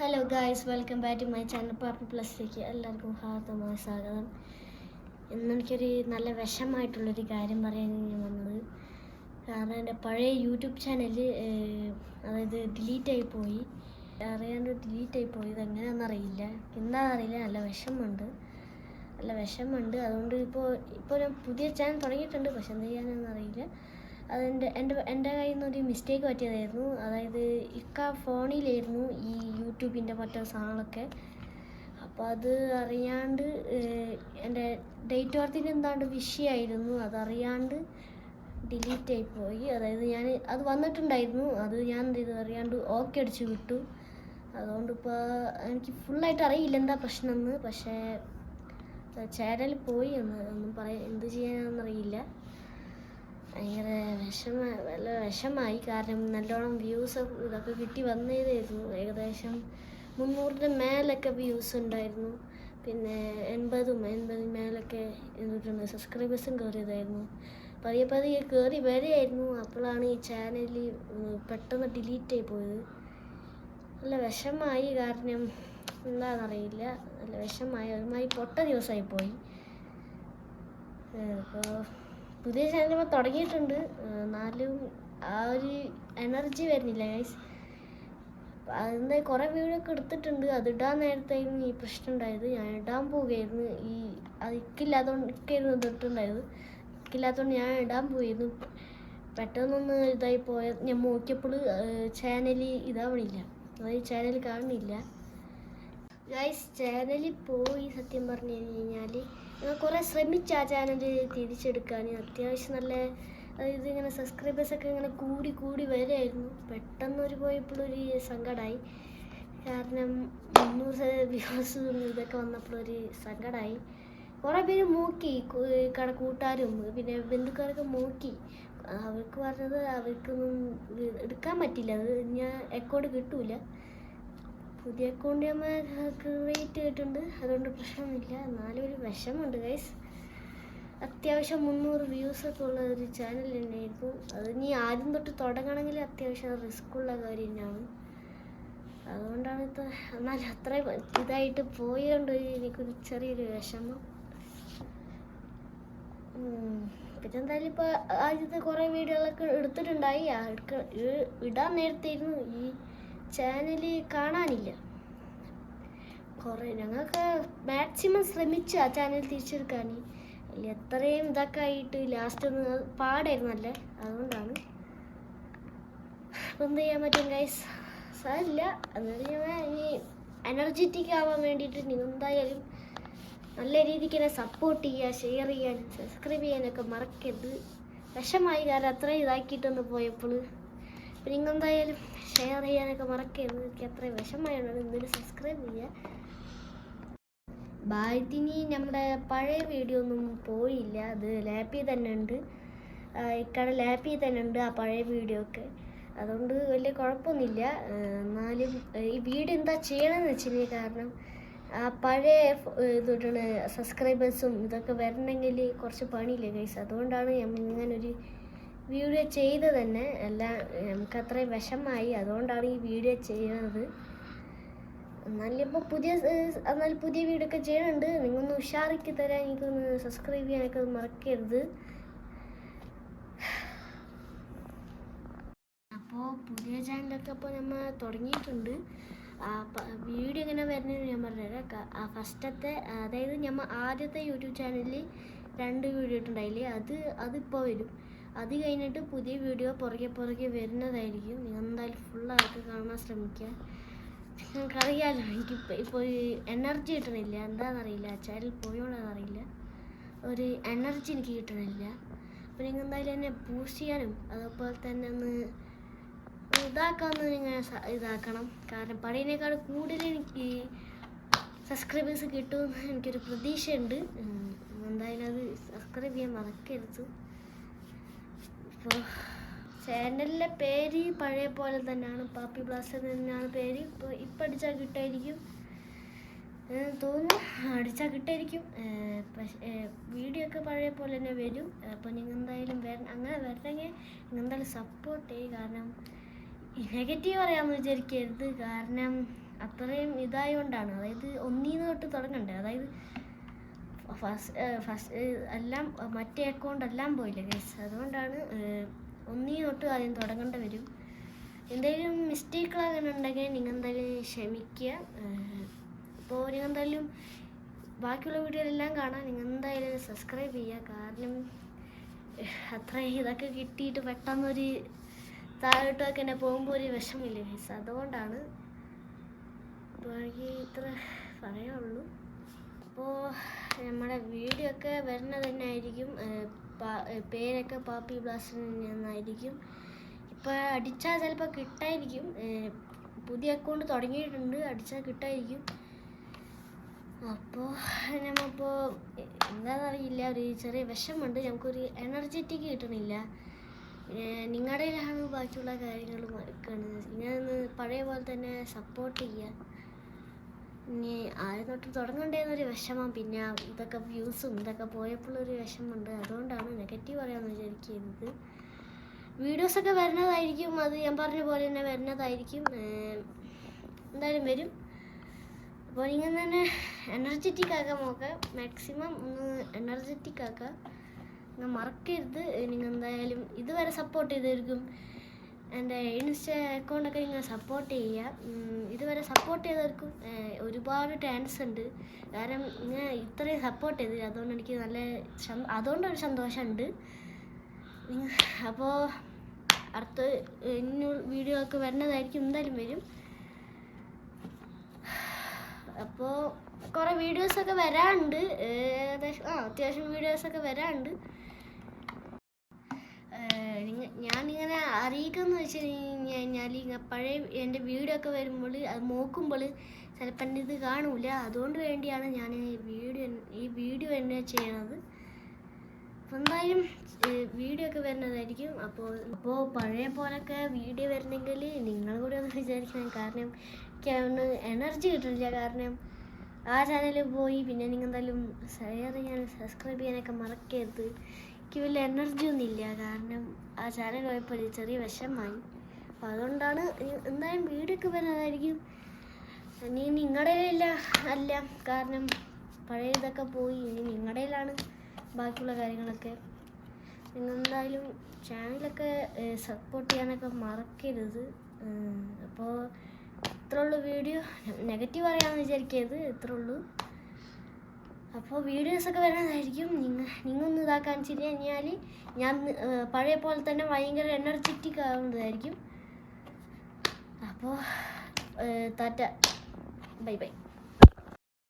Hello guys welcome back to my channel Pappi പ്ലസിലേക്ക് എല്ലാവർക്കും ഹാർദമായ സ്വാഗതം. ഇന്ന് എനിക്കൊരു നല്ല വിഷമായിട്ടുള്ളൊരു കാര്യം പറയാൻ ഞാൻ വന്നത്. കാരണം എന്റെ പഴയ യൂട്യൂബ് ചാനൽ അതായത് ഡിലീറ്റ് ആയി പോയി. അറിയാണ്ട് ഡിലീറ്റ് ആയി പോയി. ഇതെങ്ങനെയാണെന്ന് അറിയില്ല. എന്താണെന്ന് അറിയില്ല. നല്ല വിഷമമുണ്ട്. നല്ല വിഷമമുണ്ട്. അതുകൊണ്ട് ഇപ്പോൾ ഇപ്പോൾ ഞാൻ പുതിയ ചാനൽ തുടങ്ങിയിട്ടുണ്ട്. പക്ഷെ എന്ത് ചെയ്യാനെന്ന് അറിയില്ല. അതെന്റെ എന്റെ എന്റെ കയ്യിൽ നിന്ന് ഒരു മിസ്റ്റേക്ക് പറ്റിയതായിരുന്നു. അതായത് ഇക്ക ഫോണിലായിരുന്നു ഈ യൂട്യൂബിന്റെ മറ്റേ സാധനങ്ങളൊക്കെ. അപ്പോൾ അത് അറിയാണ്ട് എന്റെ ഡേറ്റ് ഓർത്തിന് എന്താണ്ട് വിഷയമായിരുന്നു അതറിയാണ്ട് ഡിലീറ്റ് ആയിപ്പോയി പോയി. അതായത് ഞാൻ അത് വന്നിട്ടുണ്ടായിരുന്നു. അത് ഞാൻ എന്ത് ചെയ്തു? അറിയാണ്ട് ഓക്കെ അടിച്ച് വിട്ടു. അതുകൊണ്ട് ഇപ്പോൾ എനിക്ക് ഫുള്ളായിട്ട് അറിയില്ല എന്താ പ്രശ്നമെന്ന്. പക്ഷേ ചേരൽ പോയി എന്ന്. ഒന്നും പറയാൻ എന്ത് ചെയ്യാനാണെന്നറിയില്ല ഭയങ്കര വിഷമ നല്ല വിഷമായി. കാരണം നല്ലോണം വ്യൂസ് ഇതൊക്കെ കിട്ടി വന്നതായിരുന്നു ഏകദേശം മുന്നൂറിന്റെ മേലൊക്കെ വ്യൂസ് ഉണ്ടായിരുന്നു. പിന്നെ എൺപതും എൺപതിന് മേലൊക്കെ എന്നിട്ടുണ്ട് സബ്സ്ക്രൈബേഴ്സും കയറിയതായിരുന്നു. പതിയെ പതിയെ കയറി വരെയായിരുന്നു അപ്പോഴാണ് ഈ ചാനൽ പെട്ടെന്ന് ഡിലീറ്റ് ആയി പോയത്. നല്ല വിഷമായി. കാരണം എന്താണെന്നറിയില്ല നല്ല വിഷമായി. ഒരുമാതിരി പൊട്ട ദിവസമായി പോയി. ഇപ്പോൾ പുതിയ ഇപ്പോൾ തുടങ്ങിയിട്ടുണ്ട്. എന്നാലും ആ ഒരു എനർജി വരുന്നില്ല ഗൈസ് അതിന്റെ കുറേ വീഡിയോ ഒക്കെ എടുത്തിട്ടുണ്ട്. അത് ഇടാൻ നേരത്തായിരുന്നു ഈ പ്രശ്നം ഉണ്ടായത്. ഞാൻ ഇടാൻ പോവുകയായിരുന്നു. ഈ അത് ഇക്കില്ലാത്തതുകൊണ്ട് ഇക്കായിരുന്നു ഇതിട്ടുണ്ടായത് ഇക്കില്ലാത്തതുകൊണ്ട് ഞാൻ ഇടാൻ പോയിരുന്നു പെട്ടെന്നൊന്ന് ഇതായി പോയ ഞാൻ നോക്കിയപ്പോൾ ചാനൽ ഇതാവണില്ല. അതായത് ചാനൽ കാണുന്നില്ല. ഗൈസ് ചാനലിൽ പോയി സത്യം പറഞ്ഞു കഴിഞ്ഞാൽ ഞാൻ കുറേ ശ്രമിച്ചു ആ ചാനൽ തിരിച്ചെടുക്കാൻ അത്യാവശ്യം നല്ല അതായത് ഇങ്ങനെ സബ്സ്ക്രൈബേഴ്സ് ഒക്കെ ഇങ്ങനെ കൂടി കൂടി വരായിരുന്നു. പെട്ടെന്ന് ഒരു പോയപ്പോഴൊരു സങ്കടമായി കാരണം മുന്നൂറ് വ്യൂസ് ഇതൊക്കെ വന്നപ്പോഴൊരു സങ്കടമായി കുറേ പേര് മൂക്കി കട കൂട്ടാരും പിന്നെ ബന്ധുക്കാരൊക്കെ മൂക്കി. അവർക്ക് പറഞ്ഞത് അവർക്കൊന്നും എടുക്കാൻ പറ്റില്ല. അത് ഞാൻ എക്കോട് കിട്ടൂല. പുതിയ അക്കൗണ്ട് നമ്മൾ ക്രിയേറ്റ് ചെയ്തിട്ടുണ്ട്. അതുകൊണ്ട് പ്രശ്നമൊന്നുമില്ല. എന്നാലും ഒരു വിഷമുണ്ട് ഗൈസ് അത്യാവശ്യം മുന്നൂറ് വ്യൂസ് ഒക്കെ ഉള്ള ഒരു ചാനൽ തന്നെയായിരുന്നു അത് ഇനി ആദ്യം തൊട്ട് തുടങ്ങണമെങ്കിൽ അത്യാവശ്യം റിസ്ക് ഉള്ള കാര്യം തന്നെയാണ്. അതുകൊണ്ടാണ് ഇത് എന്നാൽ അത്രയും ഇതായിട്ട് പോയതുകൊണ്ട് എനിക്കൊരു ചെറിയൊരു വിഷമം. പിന്നെ എന്തായാലും ഇപ്പോൾ ആദ്യത്തെ കുറേ വീഡിയോകളൊക്കെ എടുത്തിട്ടുണ്ടായി. ഇടാൻ നേരത്തെ ഈ ചാനൽ കാണാനില്ല. കുറേ ഞങ്ങൾക്ക് മാക്സിമം ശ്രമിച്ചു ആ ചാനൽ തിരിച്ചെടുക്കാൻ എത്രയും ഇതൊക്കെ ആയിട്ട് ലാസ്റ്റ് ഒന്ന് പാടായിരുന്നല്ലേ അതുകൊണ്ടാണ്. അപ്പം എന്ത് ചെയ്യാൻ പറ്റും ഗൈസ് സാരില്ല എന്നാലും ഞാൻ ഈ എനർജറ്റിക് ആവാൻ വേണ്ടിയിട്ട് നിങ്ങൾ എന്തായാലും നല്ല രീതിക്ക് എന്നെ സപ്പോർട്ട് ചെയ്യുക ഷെയർ ചെയ്യാൻ സബ്സ്ക്രൈബ് ചെയ്യാനൊക്കെ മറക്കരുത്. വിഷമായി കാരണം അത്രയും ഇതാക്കിയിട്ടൊന്ന് പോയപ്പോൾ. അപ്പം നിങ്ങൾ എന്തായാലും ഷെയർ ചെയ്യാനൊക്കെ മറക്കരുത്. എനിക്ക് എത്ര വിഷമായാണ് ഇന്നലെ സബ്സ്ക്രൈബ് ചെയ്യുക തിനി നമ്മുടെ പഴയ വീഡിയോ ഒന്നും പോയില്ല. അത് ലാപ്പിൽ തന്നെ ഉണ്ട്. ഇക്കടെ ലാപ്പിൽ തന്നെ ഉണ്ട് ആ പഴയ വീഡിയോ ഒക്കെ. അതുകൊണ്ട് വലിയ കുഴപ്പമൊന്നുമില്ല എന്നാലും ഈ വീഡിയോ എന്താ ചെയ്യണമെന്ന് വെച്ചിട്ടുണ്ടെങ്കിൽ കാരണം ആ പഴയ ഇതുകൊണ്ടാണ് സബ്സ്ക്രൈബേഴ്സും ഇതൊക്കെ വരണമെങ്കിൽ കുറച്ച് പണിയില്ലേ ഗൈസ് അതുകൊണ്ടാണ് ഞാൻ ഇങ്ങനൊരു വീഡിയോ ചെയ്ത് തന്നെ അല്ല നമുക്ക് അത്രയും വിഷമായി. അതുകൊണ്ടാണ് ഈ വീഡിയോ ചെയ്യുന്നത്. എന്നാലും ഇപ്പോൾ പുതിയ എന്നാൽ പുതിയ വീഡിയോ ഒക്കെ ചെയ്യുന്നുണ്ട്. നിങ്ങൊന്ന് ഉഷാറാക്കി തരാൻ എനിക്കൊന്ന് സബ്സ്ക്രൈബ് ചെയ്യാനൊക്കെ മറക്കരുത്. അപ്പോൾ പുതിയ ചാനലൊക്കെ ഇപ്പോൾ നമ്മൾ തുടങ്ങിയിട്ടുണ്ട്. വീഡിയോ ഇങ്ങനെ വരുന്നത് ഞാൻ പറഞ്ഞുതരാം ഫസ്റ്റത്തെ അതായത് നമ്മൾ ആദ്യത്തെ യൂട്യൂബ് ചാനലിൽ രണ്ട് വീഡിയോ ഇട്ടുണ്ടായില്ലേ? അത് അതിപ്പോൾ വരും. അത് കഴിഞ്ഞിട്ട് പുതിയ വീഡിയോ പുറകെ പുറകെ വരുന്നതായിരിക്കും. നിങ്ങൾ എന്തായാലും ഫുള്ളായിട്ട് കാണാൻ ശ്രമിക്കുക. നിങ്ങൾക്കറിയാലോ എനിക്ക് ഇപ്പോൾ എനർജി കിട്ടണില്ല. എന്താണെന്നറിയില്ല. ചാനൽ പോയോളാന്നറിയില്ല. ഒരു എനർജി എനിക്ക് കിട്ടണില്ല. അപ്പോൾ നിങ്ങൾ എന്തായാലും എന്നെ ബൂസ്റ്റ് ചെയ്യാനും അതുപോലെ തന്നെ ഒന്ന് ഇതാക്കാമെന്ന് നിങ്ങൾ ഇതാക്കണം. കാരണം പഴയതിനേക്കാൾ കൂടുതൽ എനിക്ക് സബ്സ്ക്രൈബേഴ്സ് കിട്ടുമെന്ന് എനിക്കൊരു പ്രതീക്ഷയുണ്ട്. എന്തായാലും അത് സബ്സ്ക്രൈബ് ചെയ്യാൻ മറക്കരുത്. ചാനലിലെ പേര് പഴയ പോലെ തന്നെയാണ്. പാപ്പി ബ്ലാസ്റ്റർ തന്നെയാണ് പേര്. ഇപ്പോൾ ഇപ്പം അടിച്ചാൽ കിട്ടായിരിക്കും. തോന്നുന്നു അടിച്ചാൽ കിട്ടായിരിക്കും. പക്ഷേ വീഡിയോ ഒക്കെ പഴയ പോലെ തന്നെ വരും. അപ്പോൾ നിങ്ങൾ എന്തായാലും വര അങ്ങനെ വരണമെങ്കിൽ നിങ്ങൾ എന്തായാലും സപ്പോർട്ട് ചെയ്യും. കാരണം നെഗറ്റീവ് പറയാമെന്ന് വിചാരിക്കരുത്. കാരണം അത്രയും ഇതായതുകൊണ്ടാണ് അതായത് ഒന്നിന്ന് തൊട്ട് തുടങ്ങണ്ടേ? അതായത് ഫസ്റ്റ് എല്ലാം മറ്റേ അക്കൗണ്ട് എല്ലാം പോയില്ല ഗൈസ് അതുകൊണ്ടാണ് ഒന്നീ തൊട്ട് ആദ്യം തുടങ്ങേണ്ടി വരും. എന്തെങ്കിലും മിസ്റ്റേക്കുകൾ ഉണ്ടെങ്കിൽ നിങ്ങൾ എന്തായാലും ക്ഷമിക്കുക. അപ്പോൾ നിങ്ങൾ എന്തായാലും ബാക്കിയുള്ള വീഡിയോയിലെല്ലാം കാണാൻ നിങ്ങൾ എന്തായാലും സബ്സ്ക്രൈബ് ചെയ്യുക. കാരണം അത്ര ഇതൊക്കെ കിട്ടിയിട്ട് പെട്ടെന്നൊരു താഴോട്ടൊക്കെ എന്നെ പോകുമ്പോൾ ഒരു വിഷമില്ല ഗൈസ് അതുകൊണ്ടാണ്. അപ്പോൾ എനിക്ക് ഇത്ര പറയാനുള്ളൂ. അപ്പോൾ നമ്മുടെ വീഡിയോ ഒക്കെ വരുന്നത് തന്നെ ആയിരിക്കും. പേരൊക്കെ പാപ്പി ബ്ലാസ്റ്റർ നിന്നായിരിക്കും ഇപ്പോൾ അടിച്ചാൽ ചിലപ്പോൾ കിട്ടായിരിക്കും. പുതിയ അക്കൗണ്ട് തുടങ്ങിയിട്ടുണ്ട്. അടിച്ചാൽ കിട്ടായിരിക്കും. അപ്പോൾ നമ്മളിപ്പോൾ എന്താണെന്നറിയില്ല. ഒരു ചെറിയ വിഷമുണ്ട് നമുക്കൊരു എനർജറ്റിക് കിട്ടണില്ല. നിങ്ങളുടെ ബാക്കിയുള്ള കാര്യങ്ങൾ മറക്കുന്നത് ഞാൻ പഴയ പോലെ തന്നെ സപ്പോർട്ട് ചെയ്യുക ഇനി ആദ്യം തൊട്ട് തുടങ്ങണ്ടേന്നൊരു വിഷമം പിന്നെ ഇതൊക്കെ വ്യൂസും ഇതൊക്കെ പോയപ്പോഴൊരു വിഷമമുണ്ട്. അതുകൊണ്ടാണ് നെഗറ്റീവ് പറയാമെന്ന് വിചാരിക്കുന്നത് വീഡിയോസൊക്കെ വരുന്നതായിരിക്കും അത് ഞാൻ പറഞ്ഞ പോലെ തന്നെ വരുന്നതായിരിക്കും. എന്തായാലും വരും. അപ്പോൾ ഇങ്ങനെ തന്നെ എനർജറ്റിക് ആക്കാൻ നോക്കുക മാക്സിമം ഒന്ന് എനർജറ്റിക് ആക്കുക നിങ്ങൾ മറക്കരുത്. നിങ്ങൾ എന്തായാലും ഇതുവരെ സപ്പോർട്ട് ചെയ്തായിരിക്കും എന്റെ ഇൻസ്റ്റ അക്കൗണ്ടൊക്കെ ഇങ്ങനെ സപ്പോർട്ട് ചെയ്യുക. ഇതുവരെ സപ്പോർട്ട് ചെയ്തവർക്കും ഒരുപാട് താങ്ക്സ് ഉണ്ട്. കാരണം ഞാൻ ഇത്രയും സപ്പോർട്ട് ചെയ്തില്ല. അതുകൊണ്ട് എനിക്ക് നല്ല അതുകൊണ്ടൊരു സന്തോഷമുണ്ട്. അപ്പോൾ അടുത്ത ഇനി വീഡിയോ ഒക്കെ വരുന്നതായിരിക്കും എന്തായാലും വരും. അപ്പോൾ കുറേ വീഡിയോസൊക്കെ വരാനുണ്ട്. ഏകദേശം ആ അത്യാവശ്യം വീഡിയോസൊക്കെ വരാനുണ്ട്. ഞാനിങ്ങനെ അറിയിക്കുന്ന വെച്ച് കഴിഞ്ഞാൽ ഇങ്ങനെ പഴയ എന്റെ വീടൊക്കെ വരുമ്പോൾ അത് നോക്കുമ്പോൾ ചിലപ്പോൾ എന്റെ ഇത് കാണൂല. അതുകൊണ്ട് വേണ്ടിയാണ് ഞാൻ ഈ വീഡിയോ ഈ വീഡിയോ തന്നെ ചെയ്യണത്. എന്തായാലും വീഡിയോ ഒക്കെ വരുന്നതായിരിക്കും. അപ്പോൾ അപ്പോൾ പഴയ പോലൊക്കെ വീഡിയോ വരണമെങ്കിൽ നിങ്ങൾ കൂടി ഒന്ന് വിചാരിക്കണം. കാരണം എനിക്ക് അതൊന്ന് എനർജി കിട്ടുന്നില്ല കാരണം ആ ചാനലിൽ പോയി പിന്നെ നിങ്ങൾ എന്തായാലും ഷെയർ ചെയ്യാൻ സബ്സ്ക്രൈബ് ചെയ്യാനൊക്കെ മറക്കരുത്. എനിക്ക് വലിയ എനർജി ഒന്നും ഇല്ല കാരണം ആ ചാനൽ പോയപ്പോൾ ചെറിയ വിഷമായി. അപ്പോൾ അതുകൊണ്ടാണ് എന്തായാലും വീഡിയോ ഒക്കെ വരുന്നതായിരിക്കും ഇനി നിങ്ങളുടെ ഇല്ല അല്ല. കാരണം പഴയ ഇതൊക്കെ പോയി ഇനി നിങ്ങളുടെ കയ്യിലാണ് ബാക്കിയുള്ള കാര്യങ്ങളൊക്കെ. നിങ്ങൾ എന്തായാലും ചാനലൊക്കെ സപ്പോർട്ട് ചെയ്യാനൊക്കെ മറക്കരുത്. അപ്പോൾ ഇത്രയുള്ളൂ വീഡിയോ നെഗറ്റീവ് പറയാമെന്ന് വിചാരിക്കരുത്. ഇത്രേ ഉള്ളൂ. അപ്പോൾ വീഡിയോസൊക്കെ വരാനായിരിക്കും നിങ്ങൾ നിങ്ങൊന്ന് ഇതാക്കാൻ വെച്ച് കഴിഞ്ഞാൽ ഞാൻ പഴയ പോലെ തന്നെ ഭയങ്കര എനർജറ്റിക് ആവുന്നതായിരിക്കും. അപ്പോൾ ടാറ്റ. Bye bye.